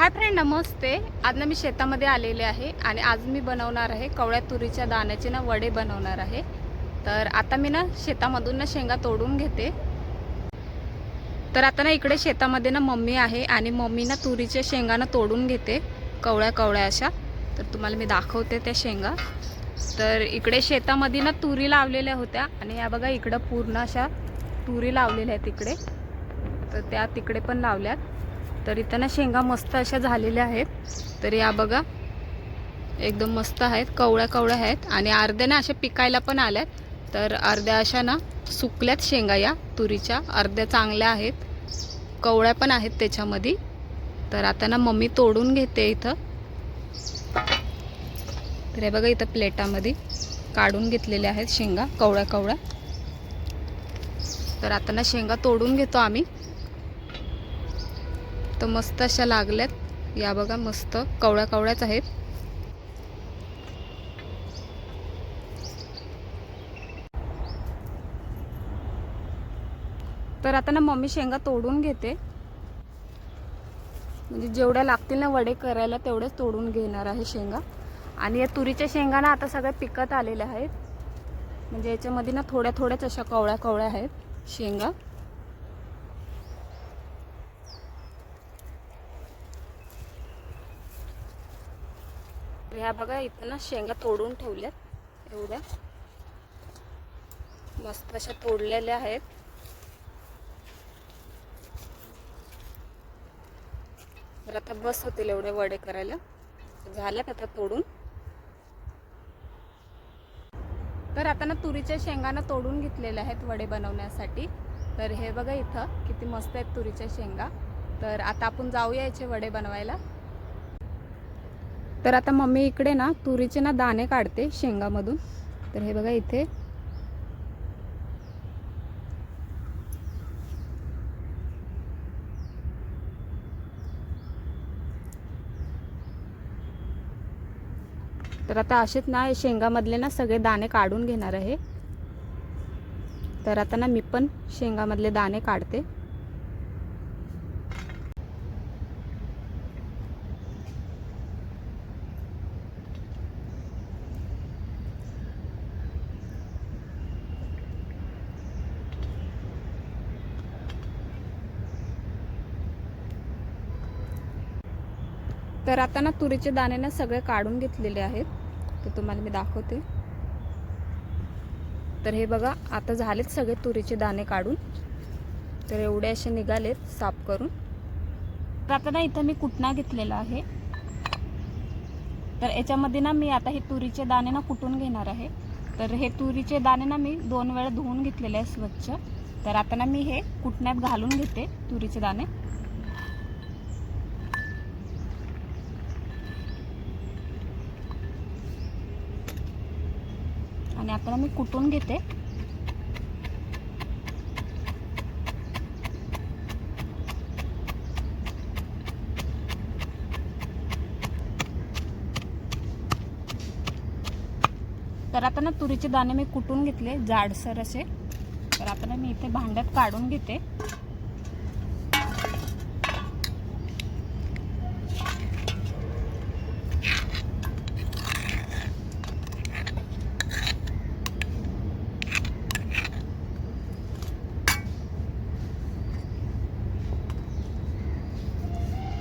Hi friend नमस्ते. आज ना मी शेतामध्ये आलेले आहे आणि आज मी बनवणार आहे कवळ्या तुरीच्या दाण्याचे ना वडे बनवणार आहे. तर आता मी ना शेतामधून ना शेंगा तोडून घेते. तर आता ना इकडे शेतामध्ये ना मम्मी आहे आणि मम्मी ना तुरीच्या शेंगा ना तोडून घेते. कवळ्या कवळ्या अशा. तर तुम्हाला मी दाखवते त्या शेंगा. तर इकडे शेतामध्ये ना तुरी लावलेल्या होत्या आणि या बघा इकडं पूर्ण अशा तुरी लावलेल्या आहेत इकडे. तर त्या तिकडे पण लावल्यात. तर इथं ना शेंगा मस्त अशा झालेल्या आहेत. तर या बघा एकदम मस्त आहेत कवळ्या कवळ्या आहेत. आणि अर्ध्या ना अशा पिकायला पण आल्यात. तर अर्ध्या अशा ना सुकल्यात शेंगा या तुरीच्या. अर्ध्या चांगल्या आहेत. कवळ्या पण आहेत त्याच्यामध्ये. तर आता ना मम्मी तोडून घेते इथं. तर हे बघा इथं प्लेटामध्ये काढून घेतलेल्या आहेत शेंगा कवळ्या कवळ्या. तर आता ना शेंगा तोडून घेतो आम्ही. तर मस्त अशा लागल्यात. या बघा मस्त कवळ्या कवळ्याच आहेत. तर आता ना मम्मी शेंगा तोडून घेते. म्हणजे जेवढ्या लागतील ना वडे करायला तेवढेच तोडून घेणार आहे शेंगा. आणि या तुरीच्या शेंगा ना आता सगळ्या पिकत आलेल्या आहेत. म्हणजे याच्यामध्ये ना थोड्या थोड्याच अशा कवळ्या कवळ्या आहेत शेंगा. ह्या बघा इथं ना शेंगा तोडून ठेवल्यात. एवढ्या. मस्त अशा तोडलेल्या आहेत. तर आता बस होतील एवढे वडे करायला. झाल्यात आता तोडून. तर आता ना तुरीच्या शेंगांना तोडून घेतलेल्या आहेत वडे बनवण्यासाठी. तर हे बघा इथं किती मस्त आहेत तुरीच्या शेंगा. तर आता आपण जाऊया याचे वडे बनवायला. तर आता मम्मी इकडे ना तुरीचे ना दाणे काढते शेंगामधून. तर हे बघा इथे. तर आता असेच ना शेंगामधले ना सगळे दाणे काढून घेणार आहे. तर आता ना मी पण शेंगामधले दाणे काढते. तर आता ना तुरीचे दाणे ना सगळे काढून घेतलेले आहेत. तर तुम्हाला मी दाखवते. तर हे बघा आता झालेत सगळे तुरीचे दाणे काढून. तर एवढे असे निघालेत साफ करून. तर आता ना इथं मी कुटणा घेतलेला आहे. तर याच्यामध्ये ना मी आता हे तुरीचे दाणे ना कुटून घेणार आहे. तर हे तुरीचे दाणे ना मी दोन वेळा धुवून घेतलेले आहे स्वच्छ. तर आता ना मी हे कुटण्यात घालून घेते तुरीचे दाणे. आणि आता मी कुटून घेते. तर आता ना तुरीचे दाणे मी कुटून घेतले जाडसर असे. तर आता ना मी इथे भांड्यात काढून घेते.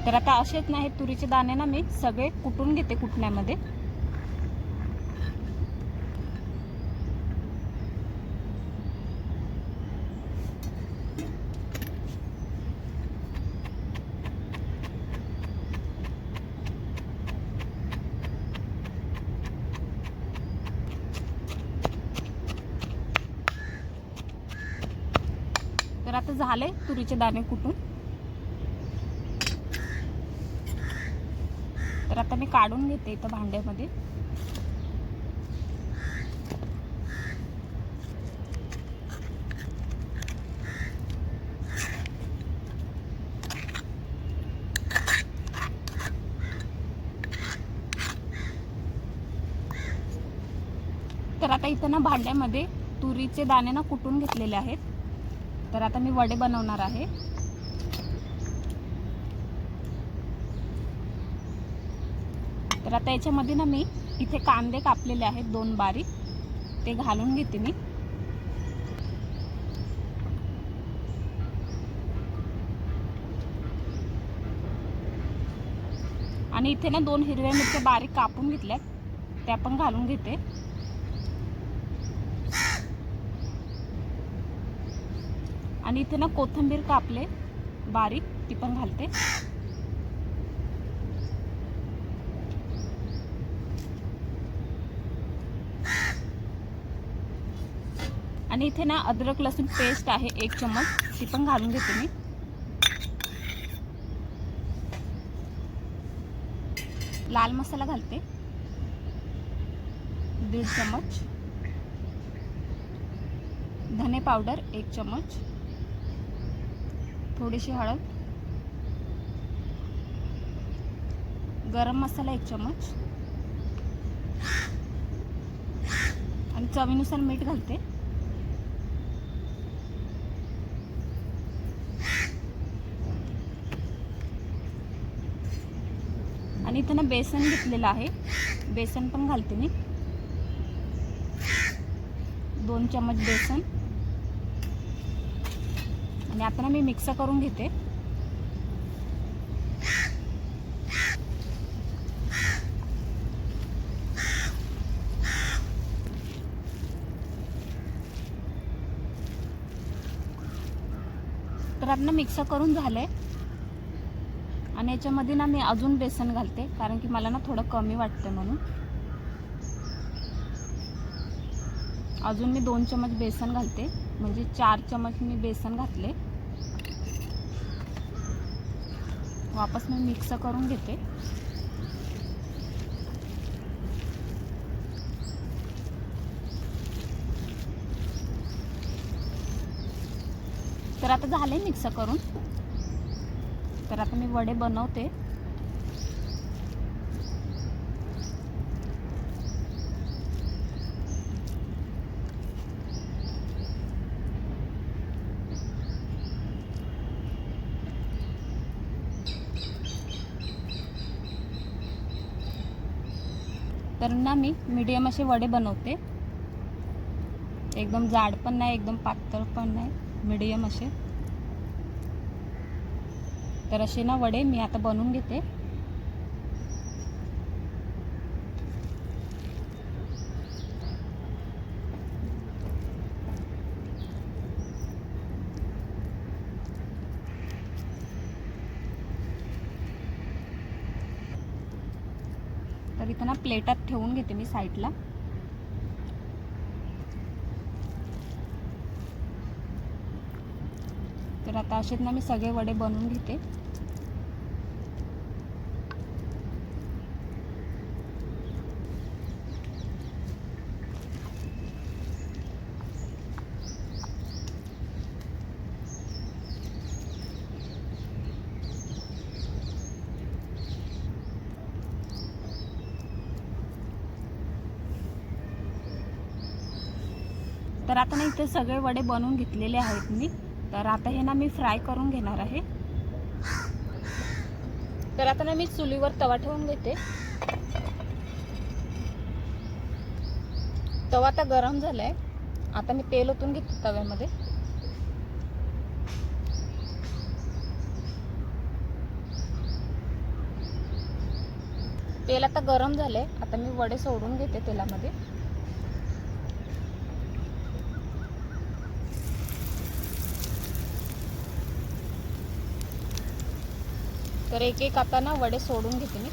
तर आता असेच नाही तुरीचे दाणे ना मी सगळे कुटून घेते कुटण्यामध्ये. तर आता झाले तुरीचे दाणे कुटून. तर आता मी काढून घेते इथं भांड्यामध्ये. तर आता इथं ना भांड्यामध्ये तुरीचे दाणे ना कुटून घेतलेले आहेत. तर आता मी वडे बनवणार आहे. तर आता याच्यामध्ये ना मी इथे कांदे कापलेले आहेत दोन बारीक. ते घालून घेते मी. आणि इथे ना दोन हिरव्या मिरच्या बारीक कापून घेतल्यात. त्या पण घालून घेते. आणि इथे ना कोथिंबीर कापले बारीक. ती पण घालते. आणि इथे ना अद्रक लसूण पेस्ट आहे एक चमच ती पण घालून घेते मी. लाल मसाला घालते. दीड चमच धने पावडर एक चमच थोडीशी हळद. गरम मसाला एक चमच आणि चवीनुसार मीठ घालते. इथं ना बेसन घेतलेलं आहे. बेसन पण घालते मी. दोन चमच बेसन. आणि आता ना मी मिक्स करून घेते. तर आपण मिक्स करून झालं आहे आणि याच्यामध्ये ना मी अजून बेसन घालते कारण की मला ना थोडं कमी वाटतं म्हणून. अजून मी दोन चमच बेसन घालते म्हणजे चार चमच मी बेसन घातले. वापस मी मिक्स करून घेते. तर आता झाले मिक्स करून. तर आता मी वडे बनवते. तर ना मी मीडियम असे वडे बनवते. एकदम जाड पण नाही एकदम पातळ पण नाही मीडियम असे. तर असे ना वडे मी आता बनवून घेते. तर इथं ना प्लेटात ठेवून घेते मी साईडला तर आता असेच ना मी सगळे वडे बनवून घेते. तर आता ना इथे सगळे वडे बनवून घेतलेले आहेत मी. तर आता हे ना मी फ्राय करून घेणार आहे. तर आता ना मी चुलीवर तवा ठेवून घेते. तवा आता गरम झालाय. आता मी तेल ओतून घेते तव्यामध्ये. तेल आता गरम झालंय. आता मी वडे सोडून घेते तेलामध्ये. तर एक एक आता ना वडे सोडून घेते मी.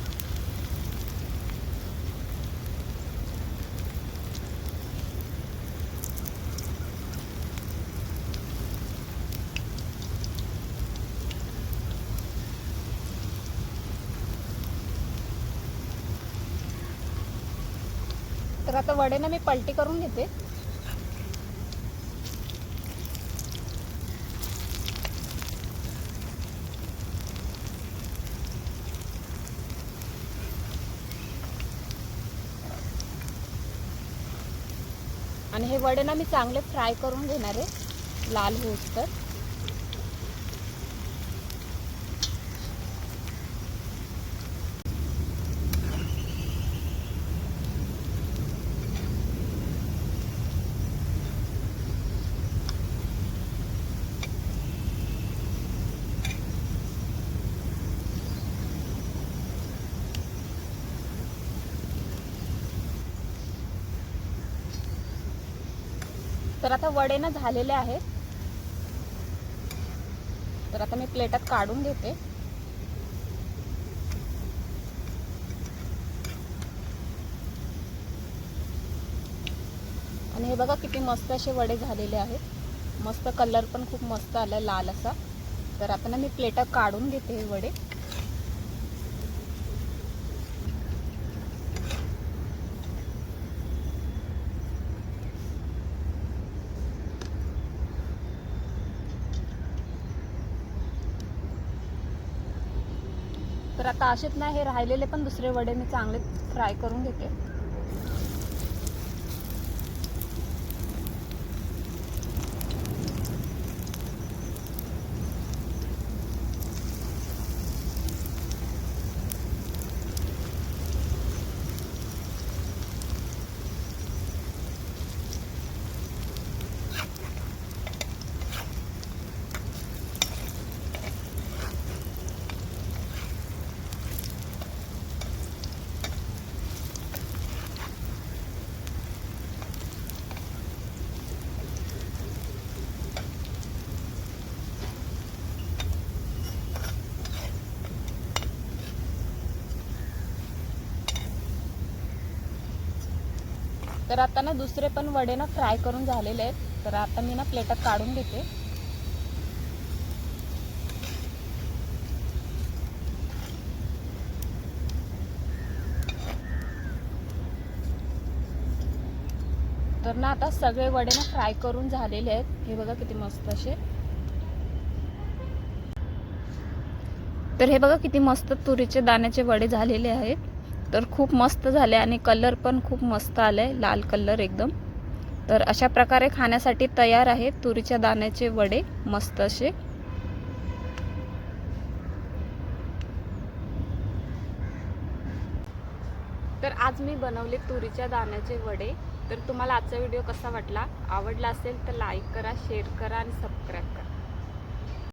तर आता वडे ना मी पलटी करून घेते. वडे ना मी चांगले फ्राय करून घेणार आहे. लाल होऊस तर. तर आता वडे ना झालेले आहेत. तर आता मी प्लेटात काढून घेते. आणि हे बघा किती मस्त असे वडे झालेले आहेत. मस्त कलर पण खूप मस्त आला लाल असा. तर आता ना मी प्लेटात काढून घेते हे वडे. तर आता असेच ना हे राहिलेले पण दुसरे वडे मी चांगले फ्राय करून घेते. तर आता ना दुसरे पण वडे ना फ्राय करून झालेले आहेत. तर आता मी ना प्लेटात काढून घेते. तर ना आता सगळे वडे ना फ्राय करून झालेले आहेत. हे बघा किती मस्त असे. तर हे बघा किती मस्त तुरीचे दाण्याचे वडे झालेले आहेत. तर खूप मस्त झाले आणि कलर पण खूप मस्त आलाय लाल कलर एकदम. तर अशा प्रकारे खाण्यासाठी तयार आहे तुरीच्या दाण्याचे वडे मस्त असे. तर आज मी बनवले तुरीच्या दाण्याचे वडे. तर तुम्हाला आजचा व्हिडिओ कसा वाटला? आवडला असेल तर लाईक करा शेअर करा आणि सबस्क्राईब करा.